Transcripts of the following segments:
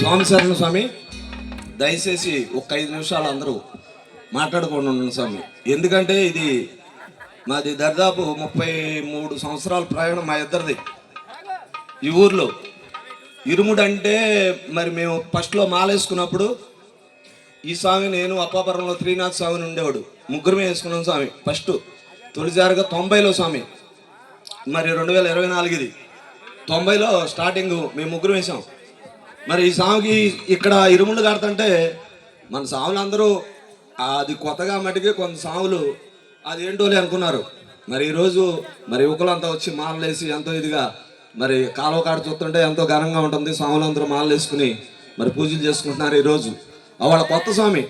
స్వామి sir స్వామి. దయచేసి ఒక ఐదు నిమిషాలు అందరూ మాట్లాడుకోండి ఉన్నాను స్వామి. ఎందుకంటే ఇది మాది దాదాపు ముప్పై మూడు సంవత్సరాల ప్రయాణం మా ఇద్దరిది. ఈ ఊర్లో. ఇరుముడు అంటే మరి మేము ఫస్ట్లో మాలేసుకున్నప్పుడు ఈ స్వామి నేను అప్పాపురంలో త్రీనాథ్ స్వామిని ఉండేవాడు. ముగ్గురమే వేసుకున్నాం స్వామి. ఫస్ట్ తొలిసారిగా తొంభైలో స్వామి. మరి రెండు వేల ఇరవై నాలుగుది. తొంభైలో స్టార్టింగ్ మేము ముగ్గురు వేసాం. మరి ఈ స్వామికి ఇక్కడ ఇరుముళ్ళు కడతంటే మన స్వాములు అందరూ అది కొత్తగా మటుకే కొంత స్వాములు అది ఏంటోలే అనుకున్నారు. మరి ఈరోజు మరి యువకులంతా వచ్చి మాలలేసి ఎంతో ఇదిగా మరి కాలువ కాడ చూస్తుంటే ఎంతో ఘనంగా ఉంటుంది. స్వాములందరూ మాలలు వేసుకుని మరి పూజలు చేసుకుంటున్నారు ఈరోజు. వాళ్ళ కొత్త స్వామి.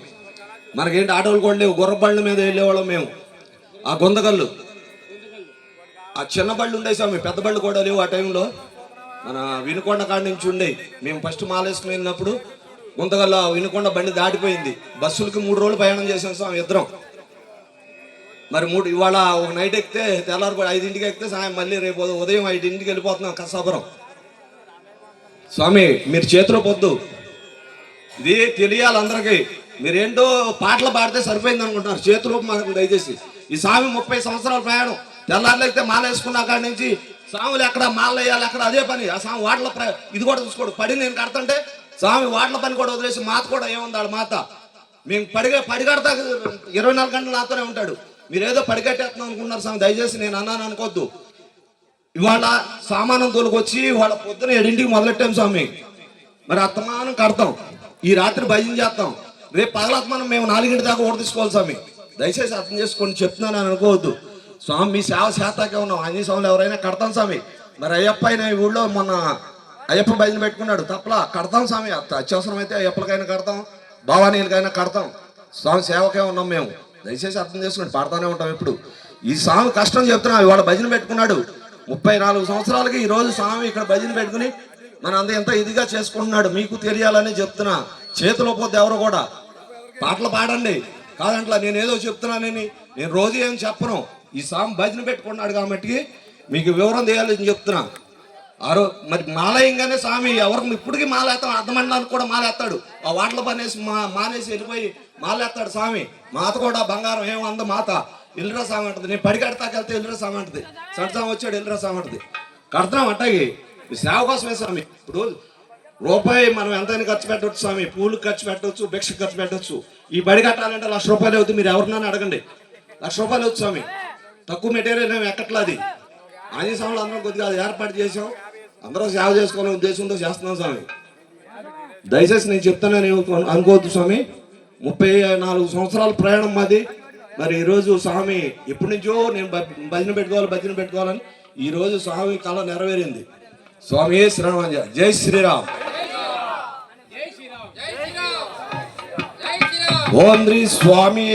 మనకేంటి ఆటోలు కూడా లేవు గుర్రబళ్ళ మీద వెళ్ళేవాళ్ళం మేము. ఆ గొందగల్లు ఆ చిన్న బళ్ళు ఉండే స్వామి పెద్ద బళ్ళు కూడా లేవు ఆ టైంలో. మన వినుకొండ కాడ నుంచి ఉండే. మేము ఫస్ట్ మాలేసుకుని వెళ్ళినప్పుడు గుంతగల్లో వినుకొండ బండి దాటిపోయింది. బస్సులకి మూడు రోజులు ప్రయాణం చేసాం స్వామి ఇద్దరం. మరి మూడు ఇవాళ ఒక నైట్ ఎక్కితే తెల్లారి ఐదింటికి ఎక్కితే సాయం మళ్ళీ రేపు ఉదయం ఐదింటికి వెళ్ళిపోతున్నాం కసాపురం. స్వామి మీరు చేతిలో పొద్దు. ఇది తెలియాలి అందరికీ. మీరేంటో పాటలు పాడితే సరిపోయింది అనుకుంటున్నారు. చేతిలో మాకు దయచేసి. ఈ స్వామి ముప్పై సంవత్సరాల ప్రయాణం. తెల్లారులైతే మాల వేసుకున్న నుంచి స్వాములు ఎక్కడ మాల వేయాలి అక్కడ అదే పని. ఆ స్వామి వాటల ప్ర- ఇది కూడా చూసుకోడు. పడి నేను కడతంటే స్వామి వాటల పని కూడా వదిలేసి మాత కూడా ఏముంది మాత? మేము పడిగ పడిగడతా ఇరవై నాలుగు గంటలు నాతోనే ఉంటాడు. మీరు ఏదో పడిగట్టేస్తున్నాం అనుకుంటున్నారు స్వామి. దయచేసి నేను అన్నాను అనుకోవద్దు. ఇవాళ సామానం తోలుకొచ్చి వాళ్ళ పొద్దున ఏడింటికి మొదలెట్టాం స్వామి. మరి అత్తమానం కడతాం. ఈ రాత్రి భయం చేస్తాం. రేపు పగలత్మానం మేము నాలుగింటి దాకా ఓడ తీసుకోవాలి స్వామి. దయచేసి అర్థం చేసుకొని చెప్తున్నాను అని అనుకోవద్దు. స్వామి మీ సేవ శాతాకే ఉన్నాం. అన్ని స్వాములు ఎవరైనా కడతాం స్వామి. మరి అయ్యప్ప అయిన ఈ ఊళ్ళో మొన్న అయ్యప్ప భజన పెట్టుకున్నాడు. తప్పలా కడతాం స్వామి. అత్యవసరం అయితే అయ్యప్పలకైనా కడతాం. భవానీలకైనా కడతాం. స్వామి సేవకే ఉన్నాం మేము. దయచేసి అర్థం చేసుకోండి పాడుతూనే ఉంటాం ఇప్పుడు. ఈ స్వామి కష్టం చెప్తున్నాం. ఇవాళ భజన పెట్టుకున్నాడు. ముప్పై నాలుగు సంవత్సరాలకి ఈరోజు స్వామి ఇక్కడ భజన పెట్టుకుని మన అంత ఎంత ఇదిగా చేసుకుంటున్నాడు మీకు తెలియాలని చెప్తున్నా. చేతిలో పోతే ఎవరు కూడా? పాటలు పాడండి. కాదంట్లా నేను ఏదో చెప్తున్నానని నేను రోజు ఏం చెప్పను. ఈ సాంగ్ భజన పెట్టుకున్నాడు కాబట్టి మీకు వివరం తీయాలని చెప్తున్నా. ఆరో మరి మాలయంగానే స్వామి ఎవరిని ఇప్పటికీ మాలేస్తాం. అర్థమండడానికి కూడా మాలేస్తాడు. ఆ వాటల పనేసి మా మానేసి వెళ్ళిపోయి మాలేస్తాడు స్వామి. మాత కూడా బంగారం ఏం అంద మాత. ఇల్లరా స్వామి అంటది. నేను పడికడతాకెళ్తే ఇల్లరా స్వామి అంటది. సంట స్వామి వచ్చాడు ఇల్లరా స్వామి అంటది. కడతాం అట్టాగి. సేవ కోసమే స్వామి. ఇప్పుడు రూపాయి మనం ఎంతైనా ఖర్చు పెట్టవచ్చు స్వామి. పూలు ఖర్చు పెట్టవచ్చు భిక్ష ఖర్చు పెట్టవచ్చు ఈ బడి కట్టాలంటే లక్ష రూపాయలు అవుతుంది. మీరు ఎవరినైనా అడగండి. లక్ష రూపాయలు అవుతుంది స్వామి. తక్కువ మెటీరియల్ మేము ఎక్కట్లా అది. ఆంజనేయ స్వాములు అందరం కొద్దిగా అది ఏర్పాటు చేసాం అందరూ సేవ చేసుకోవాలనే ఉద్దేశంతో చేస్తున్నాం స్వామి. దయచేసి నేను చెప్తానని అనుకోవద్దు స్వామి. ముప్పై నాలుగు సంవత్సరాల ప్రయాణం మాది. మరి ఈరోజు స్వామి ఎప్పటి నుంచో నేను భజన పెట్టుకోవాలి భజన పెట్టుకోవాలని ఈరోజు స్వామి కళ నెరవేరింది. స్వామి శ్రీరామ. జై శ్రీరామ్. ఓం శ్రీ స్వామి